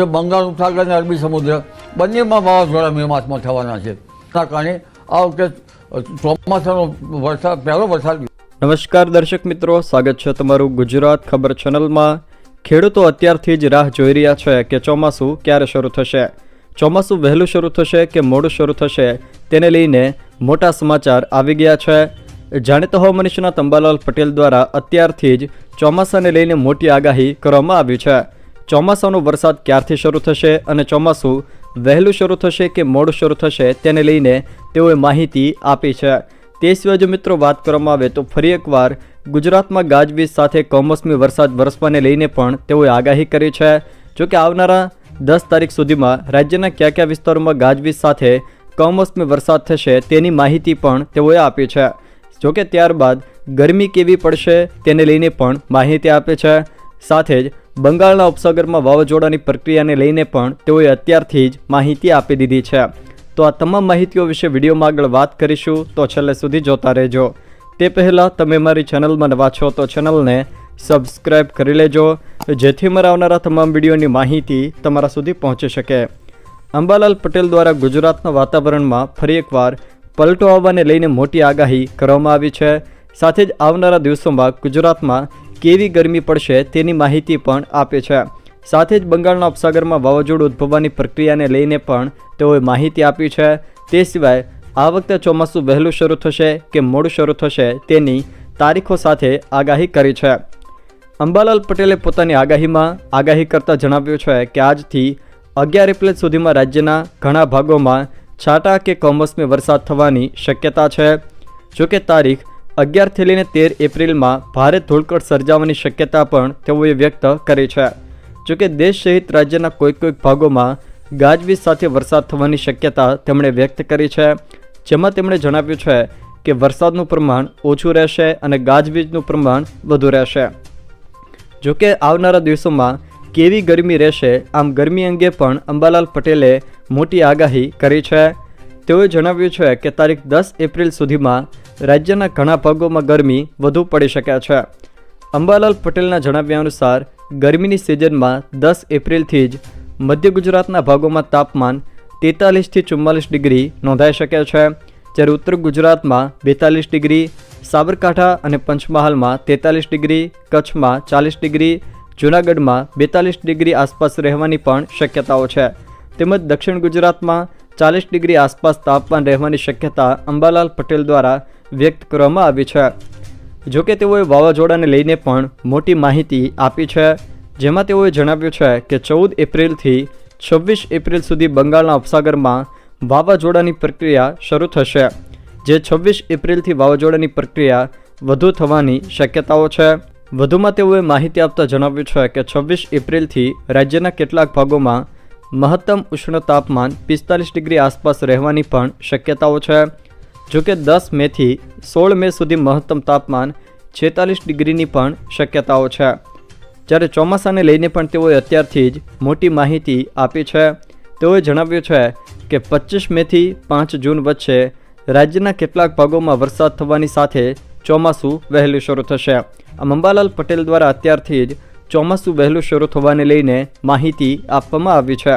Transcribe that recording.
છે, બંગાળ ઉપસાગર અને અરબી સમુદ્ર. બંનેમાં વાવાઝોડા મે માસમાં થવાના છે. તેના કારણે આ વખતે ચોમાસાનો વરસાદ પહેલો વરસાદ નમસ્કાર દર્શક મિત્રો, સ્વાગત છે તમારું ગુજરાત ખબર ચેનલમાં. ખેડૂતો અત્યારથી જ રાહ જોઈ રહ્યા છે કે ચોમાસું ક્યારે શરૂ થશે. ચોમાસું વહેલું શરૂ થશે કે મોડું શરૂ થશે તેને લઈને મોટા સમાચાર આવી ગયા છે. જાણીતા મનીષના તંબાલાલ પટેલ દ્વારા અત્યારથી જ ચોમાસાને લઈને મોટી આગાહી કરવામાં આવી છે. ચોમાસાનો વરસાદ ક્યારથી શરૂ થશે અને ચોમાસું વહેલું શરૂ થશે કે મોડું શરૂ થશે તેને લઈને તેઓએ માહિતી આપી છે. તે સિવાય જો મિત્રો વાત કરવામાં આવે તો ફરી એકવાર ગુજરાતમાં ગાજવીજ સાથે કમોસમી વરસાદ વરસવાને લઈને પણ તેઓએ આગાહી કરી છે. જોકે આવનારા દસ તારીખ સુધીમાં રાજ્યના કયા કયા વિસ્તારોમાં ગાજવીજ સાથે કમોસમી વરસાદ થશે તેની માહિતી પણ તેઓએ આપી છે. જોકે ત્યારબાદ ગરમી કેવી પડશે તેને લઈને પણ માહિતી આપે છે. સાથે જ બંગાળના ઉપસાગરમાં વાવાઝોડાની પ્રક્રિયાને લઈને પણ તેઓએ અત્યારથી જ માહિતી આપી દીધી છે. તો આ તમામ માહિતીઓ વિશે વિડીયોમાં આગળ વાત કરીશું, તો છેલ્લે સુધી જોતા રહેજો. તે પહેલાં તમે મારી ચેનલમાં નવા છો તો ચેનલને સબસ્ક્રાઈબ કરી લેજો, જેથી મારા આવનારા તમામ વિડીયોની માહિતી તમારા સુધી પહોંચી શકે. અંબાલાલ પટેલ દ્વારા ગુજરાતના વાતાવરણમાં ફરી એકવાર પલટો આવવાને લઈને મોટી આગાહી કરવામાં આવી છે. સાથે જ આવનારા દિવસોમાં ગુજરાતમાં કેવી ગરમી પડશે તેની માહિતી પણ આપે છે. સાથે જ બંગાળના ઉપસાગરમાં વાવાઝોડું ઉદ્ભવવાની પ્રક્રિયાને લઈને પણ તેઓએ માહિતી આપી છે. તે સિવાય, આ વખતે ચોમાસું વહેલું શરૂ થશે કે મોડું શરૂ થશે તેની તારીખો સાથે આગાહી કરી છે. અંબાલાલ પટેલે પોતાની આગાહીમાં આગાહી કરતા જણાવ્યું છે કે આજથી અગિયાર એપ્રિલ સુધીમાં રાજ્યના ઘણા ભાગોમાં છાંટા કે કમોસમી વરસાદ થવાની શક્યતા છે. જોકે તારીખ અગિયારથી લઈને તેર એપ્રિલમાં ભારે ધૂળકટ સર્જાવાની શક્યતા પણ તેઓએ વ્યક્ત કરી છે. જોકે દેશ સહિત રાજ્યના કોઈક કોઈક ભાગોમાં ગાજવીજ સાથે વરસાદ થવાની શક્યતા તેમણે વ્યક્ત કરી છે. જેમાં તેમણે જણાવ્યું છે કે વરસાદનું પ્રમાણ ઓછું રહેશે અને ગાજવીજનું પ્રમાણ વધુ રહેશે. જોકે આવનારા દિવસોમાં કેવી ગરમી રહેશે આમ ગરમી અંગે પણ અંબાલાલ પટેલે મોટી આગાહી કરી છે. તેઓએ જણાવ્યું છે કે તારીખ દસ એપ્રિલ સુધીમાં રાજ્યના ઘણા ભાગોમાં ગરમી વધુ પડી શકે છે. અંબાલાલ પટેલના જણાવ્યા અનુસાર, ગરમીની સિઝનમાં દસ એપ્રિલથી જ મધ્ય ગુજરાતના ભાગોમાં તાપમાન તેતાલીસથી ચુમ્માલીસ ડિગ્રી નોંધાઈ શકે છે, જ્યારે ઉત્તર ગુજરાતમાં બેતાલીસ ડિગ્રી, સાબરકાંઠા અને પંચમહાલમાં તેતાલીસ ડિગ્રી, કચ્છમાં ચાલીસ ડિગ્રી, જૂનાગઢમાં બેતાલીસ ડિગ્રી આસપાસ રહેવાની પણ શક્યતાઓ છે. તેમજ દક્ષિણ ગુજરાતમાં ચાલીસ ડિગ્રી આસપાસ તાપમાન રહેવાની શક્યતા અંબાલાલ પટેલ દ્વારા વ્યક્ત કરવામાં આવી છે. જોકે તેઓએ વાવાઝોડાને લઈને પણ મોટી માહિતી આપી છે. જેમાં તેઓએ જણાવ્યું છે કે ચૌદ એપ્રિલથી છવ્વીસ એપ્રિલ સુધી બંગાળના ઉપસાગરમાં વાવાઝોડાની પ્રક્રિયા શરૂ થશે, જે છવ્વીસ એપ્રિલથી વાવાઝોડાની પ્રક્રિયા વધુ થવાની શક્યતાઓ છે. વધુમાં તેઓએ માહિતી આપતા જણાવ્યું છે કે છવ્વીસ એપ્રિલથી રાજ્યના કેટલાક ભાગોમાં મહત્તમ ઉષ્ણ તાપમાન પિસ્તાલીસ ડિગ્રી આસપાસ રહેવાની પણ શક્યતાઓ છે. જોકે દસ મેથી સોળ મે સુધી મહત્તમ તાપમાન છેતાલીસ ડિગ્રીની પણ શક્યતાઓ છે. જ્યારે ચોમાસાને લઈને પણ તેઓએ અત્યારથી જ મોટી માહિતી આપી છે. તેઓએ જણાવ્યું છે કે પચીસ મેથી પાંચ જૂન વચ્ચે રાજ્યના કેટલાક ભાગોમાં વરસાદ થવાની સાથે ચોમાસું વહેલું શરૂ થશે. આમ અંબાલાલ પટેલ દ્વારા અત્યારથી જ ચોમાસું વહેલું શરૂ થવાને લઈને માહિતી આપવામાં આવી છે.